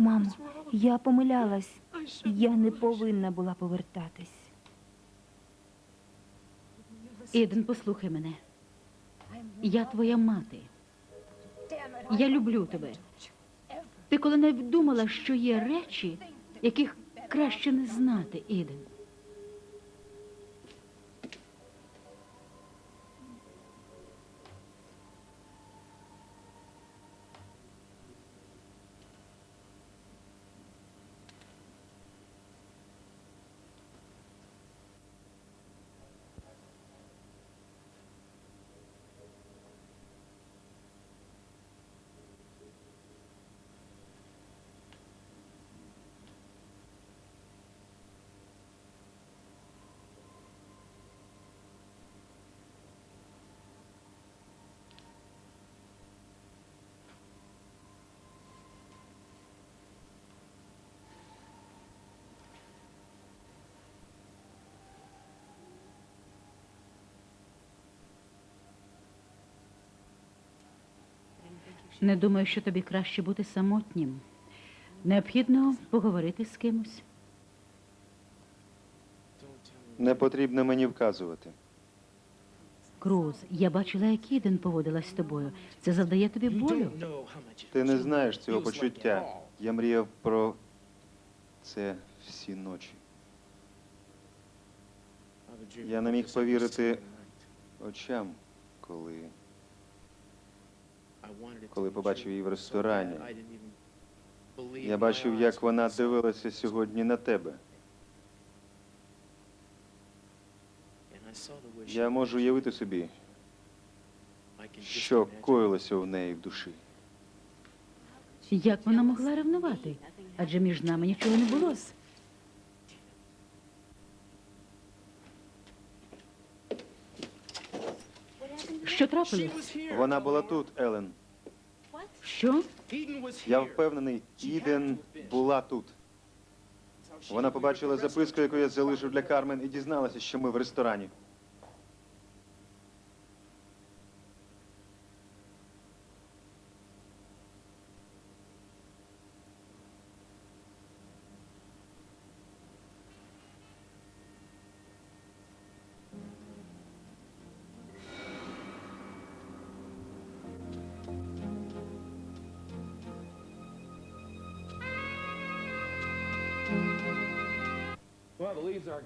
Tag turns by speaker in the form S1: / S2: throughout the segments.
S1: Мамо, я помилялась. Я не повинна була повертатись.
S2: Іден, послухай мене. Я твоя мати. Я люблю тебе. Ти коли-небудь думала, що є речі, яких краще не знати, Іден? Не думаю, що тобі краще бути самотнім. Необхідно поговорити з кимось.
S3: Не потрібно мені вказувати.
S2: Круз, я бачила, як Іден поводилась з тобою. Це завдає тобі болю.
S3: Ти не знаєш цього почуття. Я мріяв про це всі ночі. Я не міг повірити очам, коли
S4: коли побачив її в ресторані.
S3: я бачив, як вона дивилася сьогодні на тебе. Я можу уявити собі, що коїлося в неї в душі.
S2: Як вона могла ревнувати? Адже між нами нічого не було. Трапилось?
S3: Вона була тут, Елен.
S2: Що?
S3: Я впевнений, Іден була тут. Вона побачила записку, яку я залишив для Кармен, і дізналася, що ми в ресторані.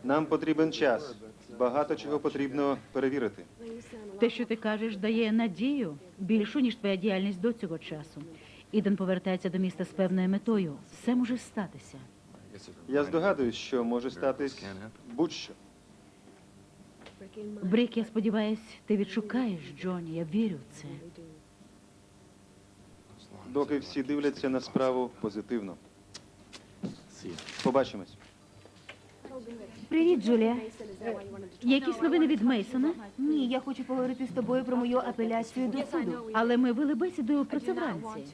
S3: Нам потрібен час. Багато чого потрібно перевірити.
S2: Те, що ти кажеш, дає надію більшу, ніж твоя діяльність до цього часу. Іден повертається до міста з певною метою. Все може статися.
S3: Я здогадуюсь, що може статись будь-що.
S2: Брик, я сподіваюсь, ти відшукаєш Джоні. Я вірю в це.
S3: Доки всі дивляться на справу позитивно. Побачимось.
S1: Привіт, Джулія.
S2: Якісь новини від Мейсона?
S1: Ні, я хочу поговорити з тобою про мою апеляцію до суду.
S2: Але ми вели бесіду про це вранці.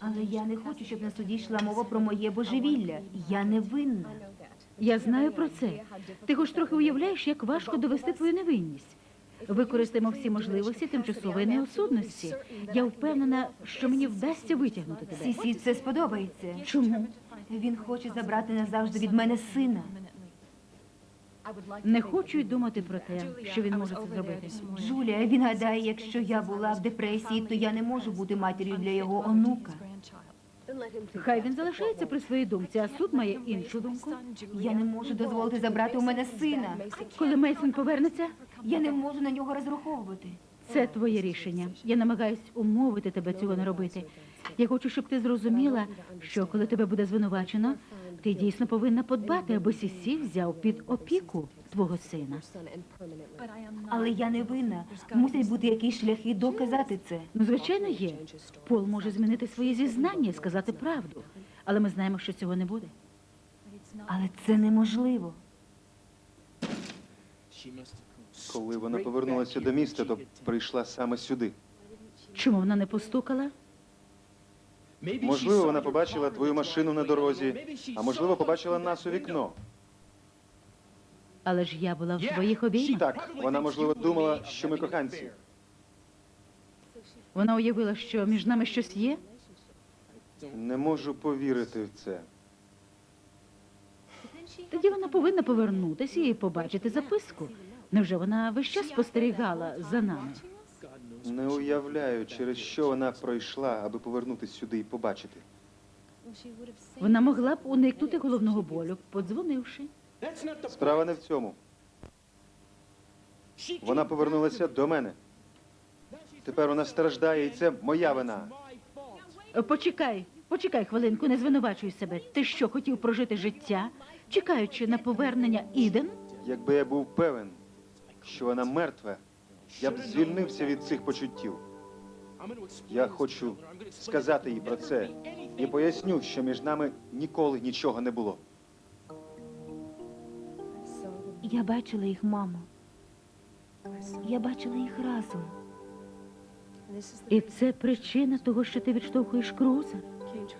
S1: Але я не хочу, щоб на суді йшла мова про моє божевілля. Я не винна.
S2: Я знаю про це. Ти хоч трохи уявляєш, як важко довести твою невинність. Використаємо всі можливості тимчасової неосудності. Я впевнена, що мені вдасться витягнути тебе.
S1: Сісі це сподобається.
S2: Чому?
S1: Він хоче забрати назавжди від мене сина.
S2: Не хочу й думати про те, що він може це зробити.
S1: Джулія, він гадає, якщо я була в депресії, то я не можу бути матір'ю для його онука.
S2: Хай він залишається при своїй думці, а суд має іншу думку.
S1: Я не можу дозволити забрати у мене сина.
S2: Коли Мейсон повернеться,
S1: Я не можу на нього розраховувати.
S2: це твоє рішення. Я намагаюсь умовити тебе цього не робити. Я хочу, щоб ти зрозуміла, що коли тебе буде звинувачено, ти дійсно повинна подбати, аби Сісі взяв під опіку твого сина.
S1: Але я не винна. Мусять бути якісь шляхи доказати це.
S2: Ну, звичайно, є. Пол може змінити свої зізнання і сказати правду. Але ми знаємо, що цього не буде.
S1: Але це неможливо.
S3: Коли вона повернулася до міста, то прийшла саме сюди.
S2: Чому вона не постукала?
S3: Можливо, вона побачила твою машину на дорозі, а можливо, побачила нас у вікно.
S2: Але ж я була в твоїх обіймах.
S3: Так, вона можливо думала, що ми коханці.
S2: Вона уявила, що між нами щось є.
S3: Не можу повірити в це.
S2: Тоді вона повинна повернутися і побачити записку. Невже вона весь час спостерігала за нами?
S3: Не уявляю, через що вона пройшла, аби повернутися сюди і побачити.
S2: Вона могла б уникнути головного болю, подзвонивши.
S3: Справа не в цьому. Вона повернулася до мене. Тепер вона страждає, і це моя вина.
S2: Почекай, почекай хвилинку, не звинувачуй себе. Ти що, хотів прожити життя, чекаючи на повернення Іден?
S3: Якби я був певен, що вона мертва, я б звільнився від цих почуттів. Я хочу сказати їй про це і поясню, що між нами ніколи нічого не було.
S1: Я бачила їх, мамо. Я бачила їх разом.
S2: І це причина того, що ти відштовхуєш Круза?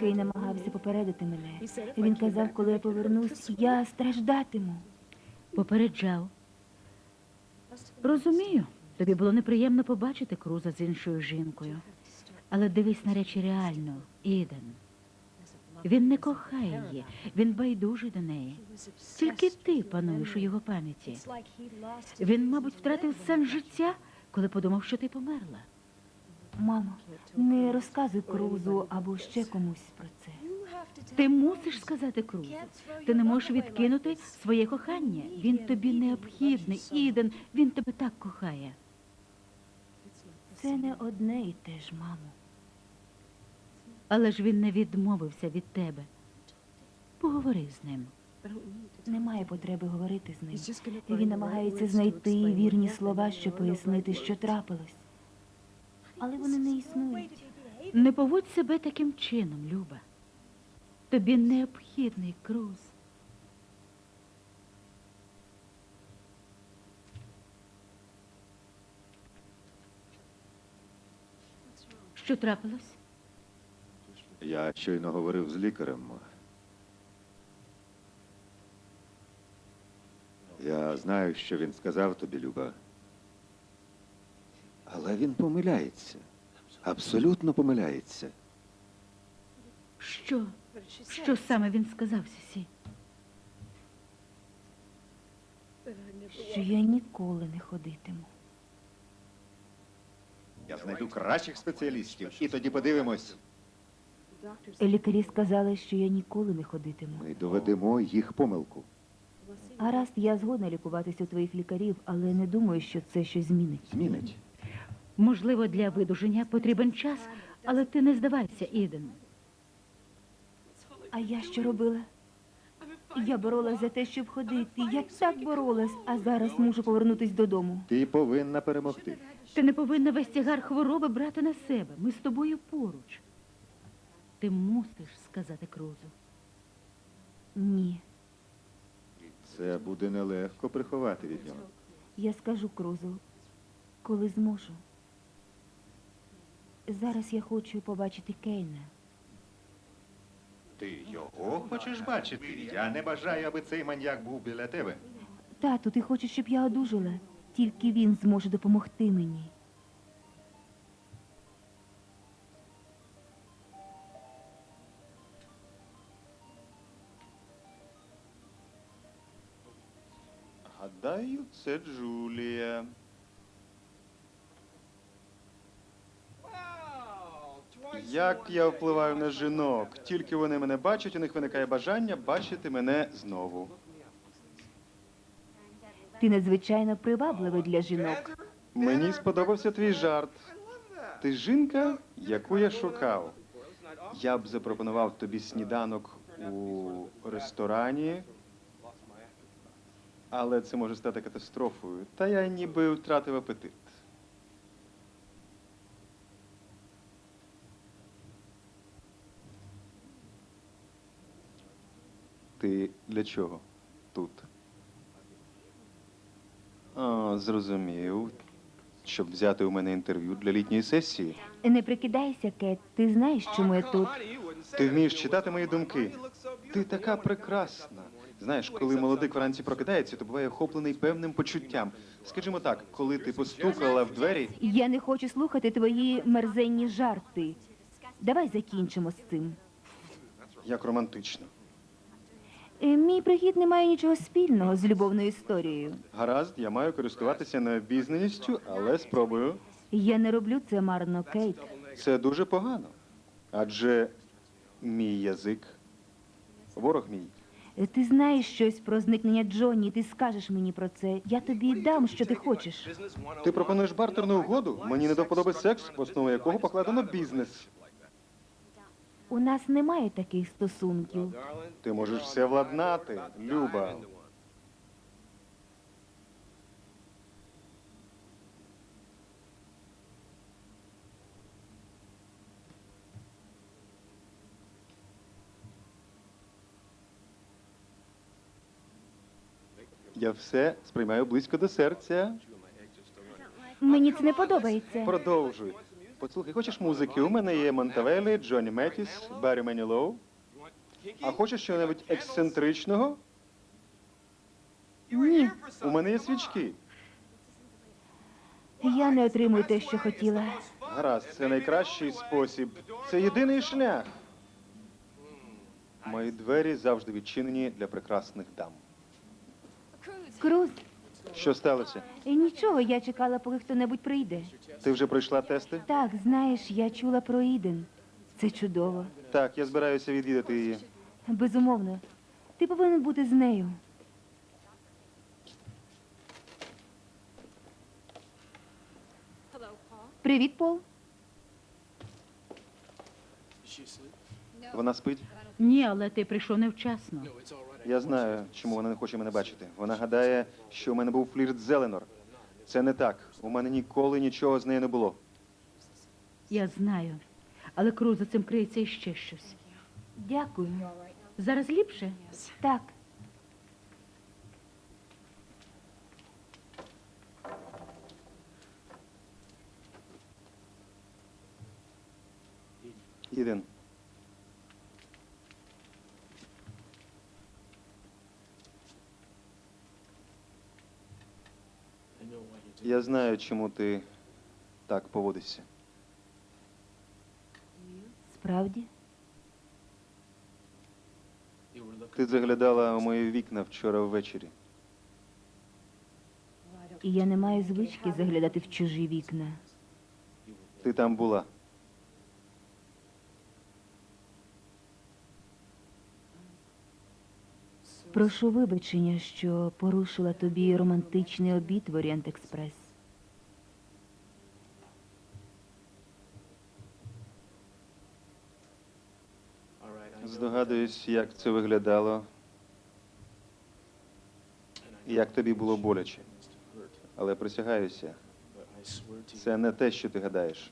S1: Кей намагався попередити мене. Він казав, коли я повернусь, я страждатиму.
S2: Попереджав. Розумію, тобі було неприємно побачити Круза з іншою жінкою. Але дивись на речі реально, Іден. Він не кохає її, він байдужий до неї. Тільки ти пануєш у його пам'яті. Він, мабуть, втратив сенс життя, коли подумав, що ти померла.
S1: Мамо, не розказуй Крузу або ще комусь про це.
S2: Ти мусиш сказати Крузу. Ти не можеш відкинути своє кохання. Він тобі необхідний, Іден, він тебе так кохає.
S1: Це не одне і те ж, мамо.
S2: Але ж він не відмовився від тебе. Поговори з ним.
S1: Немає потреби говорити з ним. Він намагається знайти вірні слова, щоб пояснити, що трапилось. Але вони не існують.
S2: Не поводь себе таким чином, Люба. Тобі необхідний круз. Що трапилось?
S5: Я щойно говорив з лікарем. Я знаю, що він сказав тобі, Люба. Але він помиляється. Абсолютно помиляється.
S2: Що? Що саме він сказав, Сісі?
S1: Що я ніколи не ходитиму.
S5: Я знайду кращих спеціалістів, і тоді подивимось.
S1: Лікарі сказали, що я ніколи не ходитиму.
S5: Ми доведемо їх помилку.
S1: Гаразд, я згодна лікуватися у твоїх лікарів, але не думаю, що це щось змінить.
S5: Змінить.
S2: Можливо, для видуження потрібен час, але ти не здавайся, Іден.
S1: А я що робила? Я боролась за те, щоб ходити. Я так боролась, а зараз мушу повернутись додому.
S5: Ти повинна перемогти.
S2: Ти не повинна весь тягар хвороби брати на себе. Ми з тобою поруч. Ти мусиш сказати Крузу.
S1: Ні.
S5: Це буде нелегко приховати від нього.
S1: Я скажу Крузу, коли зможу. Зараз я хочу побачити Кейна.
S5: Ти його хочеш бачити? Я не бажаю, аби цей маньяк був біля тебе.
S1: Тату, ти хочеш, щоб я одужала? Тільки він зможе допомогти мені.
S3: Гадаю, це Джулія. Як я впливаю на жінок? Тільки вони мене бачать, у них виникає бажання бачити мене знову.
S1: Ти надзвичайно привабливий для жінок.
S3: Мені сподобався твій жарт. Ти жінка, яку я шукав. Я б запропонував тобі сніданок у ресторані, але це може стати катастрофою. Та я ніби втратив апетит. Ти для чого тут? А, зрозумів. Щоб взяти у мене інтерв'ю для літньої сесії.
S1: Не прикидайся, Кет. Ти знаєш, чому я тут.
S3: Ти вмієш читати мої думки. Ти така прекрасна. Знаєш, коли молодик вранці прокидається, то буває охоплений певним почуттям. Скажімо так, коли ти постукала в двері,
S1: Я не хочу слухати твої мерзенні жарти. Давай закінчимо з цим.
S3: Як романтично.
S1: Е, Мій прихід не має нічого спільного з любовною історією.
S3: Гаразд, я маю користуватися необізнаністю, але спробую.
S1: Я не роблю це марно, Кейт.
S3: Це дуже погано. Адже мій язик ворог мій.
S1: Е, Ти знаєш щось про зникнення Джонні, ти скажеш мені про це. Я тобі дам, що ти хочеш.
S3: Ти пропонуєш бартерну угоду? Мені не до вподоби секс, в основу якого покладено бізнес.
S1: У нас немає таких стосунків.
S3: Ти можеш все владнати, Люба. Я все сприймаю близько до серця.
S1: Мені це не подобається.
S3: Продовжуй. Послухай, хочеш музики? У мене є Монтавелі, Джонні Меттіс, Баррі Менілоу. А хочеш чого-небудь ексцентричного?
S1: Ні,
S3: У мене є свічки.
S1: я не отримую те, що хотіла.
S3: Гаразд, це найкращий спосіб. Це єдиний шлях. Мої двері завжди відчинені для прекрасних дам.
S1: Круз,
S3: Що сталося?
S1: е, нічого, я чекала, поки хто-небудь прийде.
S3: Ти вже пройшла тести?
S1: Так, знаєш, я чула про Іден. Це чудово.
S3: Так, я збираюся відвідати її.
S1: Безумовно. Ти повинен бути з нею. Привіт, Пол.
S3: Вона спить?
S2: Ні, але ти прийшов невчасно.
S3: Я знаю, чому вона не хоче мене бачити. Вона гадає, що у мене був флірт з Еленор. Це не так. У мене ніколи нічого з нею не було.
S2: Я знаю. Але Круз, за цим криється іще щось.
S1: Дякую.
S2: Зараз ліпше?
S1: Так.
S3: Іден. Я знаю, чому ти так поводишся.
S1: Справді?
S3: Ти заглядала у мої вікна вчора ввечері.
S1: І я не маю звички заглядати в чужі вікна.
S3: Ти там була.
S1: Прошу вибачення, що порушила тобі романтичний обід в Орієнт Експрес.
S3: Здогадуюсь, як це виглядало. Як тобі було боляче. Але присягаюся, це не те, що ти гадаєш.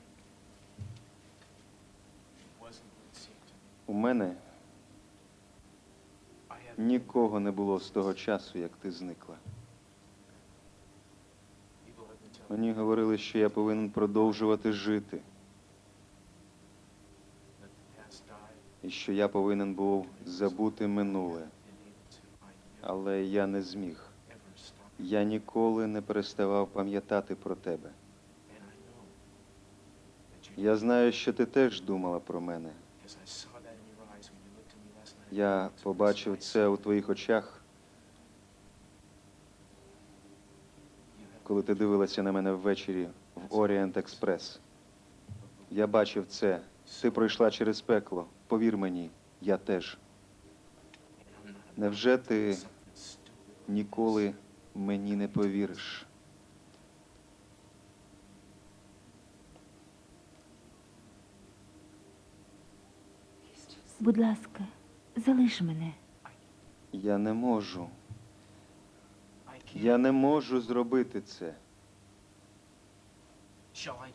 S3: У мене нікого не було з того часу, як ти зникла. Мені говорили, що я повинен продовжувати жити. І що я повинен був забути минуле. Але я не зміг. Я ніколи не переставав пам'ятати про тебе. Я знаю, що ти теж думала про мене. Я побачив це у твоїх очах, коли ти дивилася на мене ввечері в Орієнт Експрес. Я бачив це. Ти пройшла через пекло. Повір мені, я теж. Невже ти ніколи мені не повіриш?
S1: Будь ласка, залиш мене.
S3: Я не можу. Я не можу зробити це.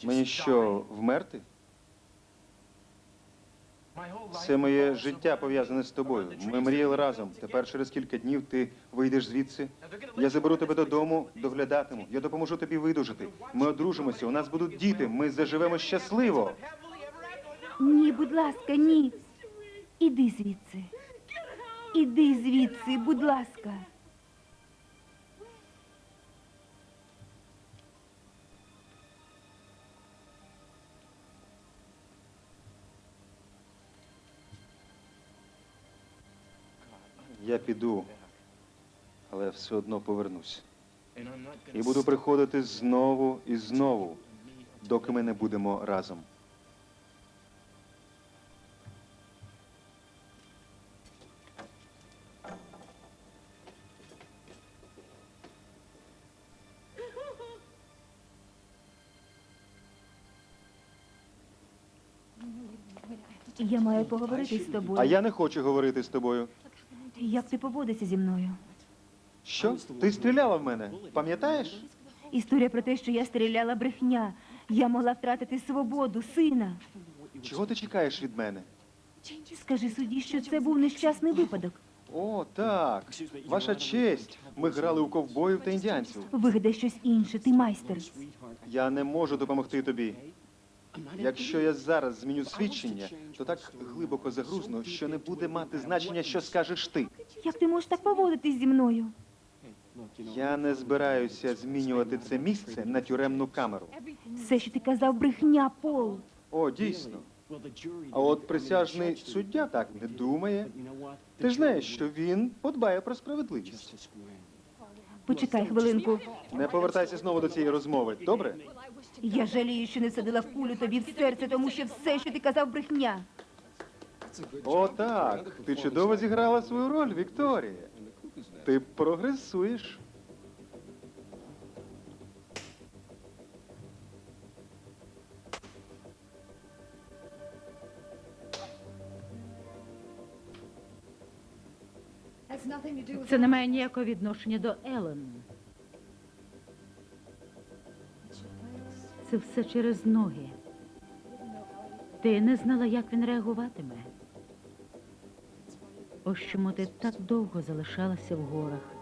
S3: Мені що, вмерти? Все моє життя пов'язане з тобою. Ми мріяли разом. Тепер через кілька днів ти вийдеш звідси. Я заберу тебе додому, доглядатиму. Я допоможу тобі видужити. Ми одружимося, у нас будуть діти. Ми заживемо щасливо.
S1: Ні, будь ласка, ні. Іди звідси. Іди звідси, будь ласка.
S3: Я піду, але все одно повернусь. І буду приходити знову і знову, доки ми не будемо разом.
S1: Я маю поговорити з тобою.
S3: А я не хочу говорити з тобою.
S1: Як ти поводишся зі мною?
S3: Що? Ти стріляла в мене? Пам'ятаєш?
S1: Історія про те, що я стріляла брехня. Я могла втратити свободу, сина.
S3: Чого ти чекаєш від мене?
S1: Скажи судді, що це був нещасний випадок.
S3: О, так. Ваша честь. Ми грали у ковбоїв та індіанців.
S1: Вигадай щось інше, ти майстер.
S3: Я не можу допомогти тобі. Якщо я зараз зміню свідчення, то так глибоко загрузну, що не буде мати значення, що скажеш ти.
S1: Як ти можеш так поводитись зі мною?
S3: Я не збираюся змінювати це місце на тюремну камеру.
S1: Все, що ти казав, брехня, Пол.
S3: О, дійсно. А от присяжний суддя так не думає. Ти ж знаєш, що він подбає про справедливість.
S1: Почекай хвилинку.
S3: Не повертайся знову до цієї розмови, добре?
S1: Я жалію, що не садила в кулю тобі в серце, тому що все, що ти казав, брехня.
S3: О, так. Ти чудово зіграла свою роль, Вікторія. Ти прогресуєш.
S2: Це не має ніякого відношення до Елен. Це все через ноги. Ти не знала, як він реагуватиме. Ось чому ти так довго залишалася в горах.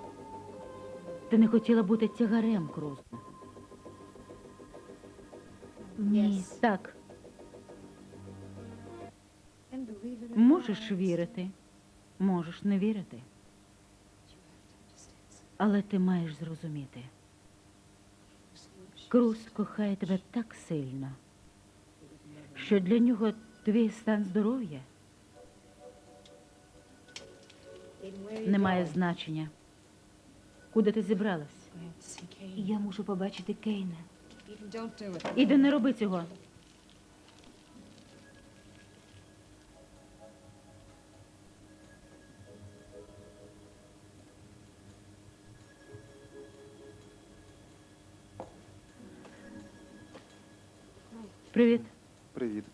S2: Ти не хотіла бути тягарем Крузу.
S1: Ні.
S2: Так, можеш вірити, можеш не вірити. Але ти маєш зрозуміти. Круз кохає тебе так сильно, що для нього твій стан здоров'я не має значення. Куди ти зібралась?
S1: Я мушу побачити Кейна.
S2: Іди, не роби цього. Привіт.
S3: Привіт.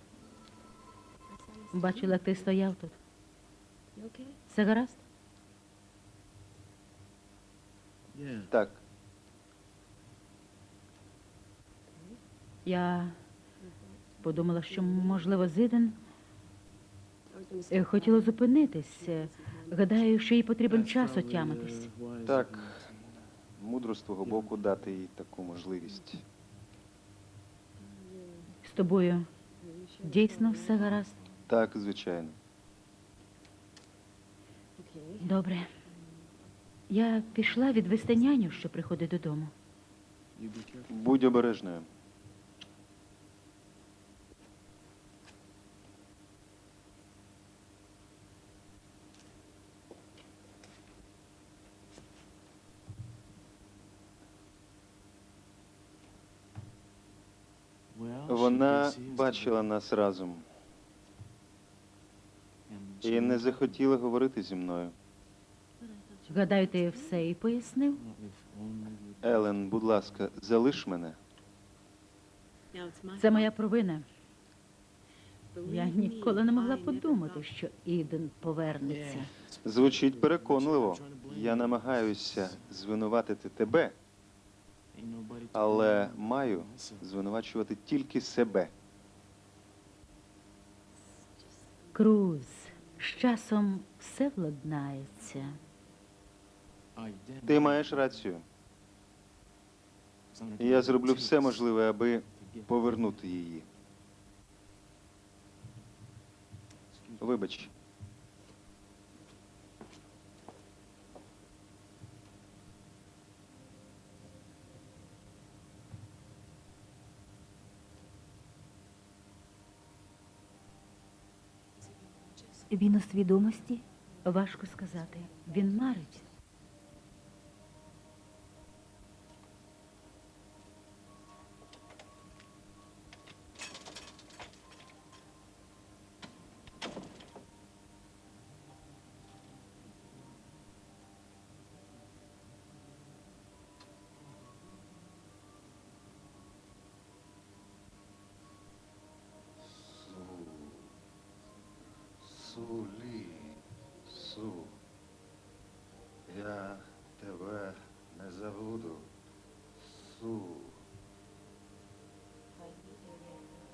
S2: Бачила, як ти стояв тут. Все гаразд?
S3: Так,
S2: Я подумала, що, можливо, Зиден е, хотіла зупинитись. Гадаю, що їй потрібен час отямитись.
S3: так. Мудро з твого боку дати їй таку можливість.
S2: Тобою дійсно все гаразд?
S3: Так, звичайно.
S2: Добре. Я пішла відвести няню, що приходить додому.
S3: Будь обережною. Вона бачила нас разом і не захотіла говорити зі мною.
S2: Гадаю, ти все і пояснив?
S3: Елен, будь ласка, залиш мене.
S2: Це моя провина. Я ніколи не могла подумати, що Іден повернеться.
S3: Звучить переконливо. Я намагаюся звинуватити тебе, але маю звинувачувати тільки себе.
S2: Круз, з часом все владнається.
S3: Ти маєш рацію. І я зроблю все можливе, аби повернути її. Вибач.
S1: Він у свідомості?
S5: Важко сказати. Він марить.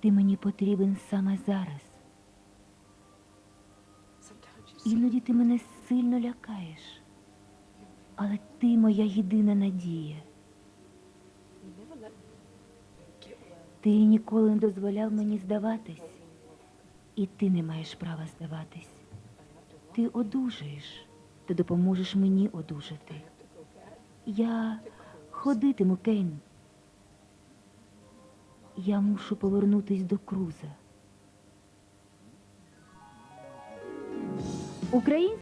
S1: Ти мені потрібен саме зараз. Іноді ти мене сильно лякаєш, але ти моя єдина надія. Ти ніколи не дозволяв мені здаватись, і ти не маєш права здаватись. Ти одужаєш, ти допоможеш мені одужати. Я ходитиму, Кейн. Я мушу повернутись до Круза. Українська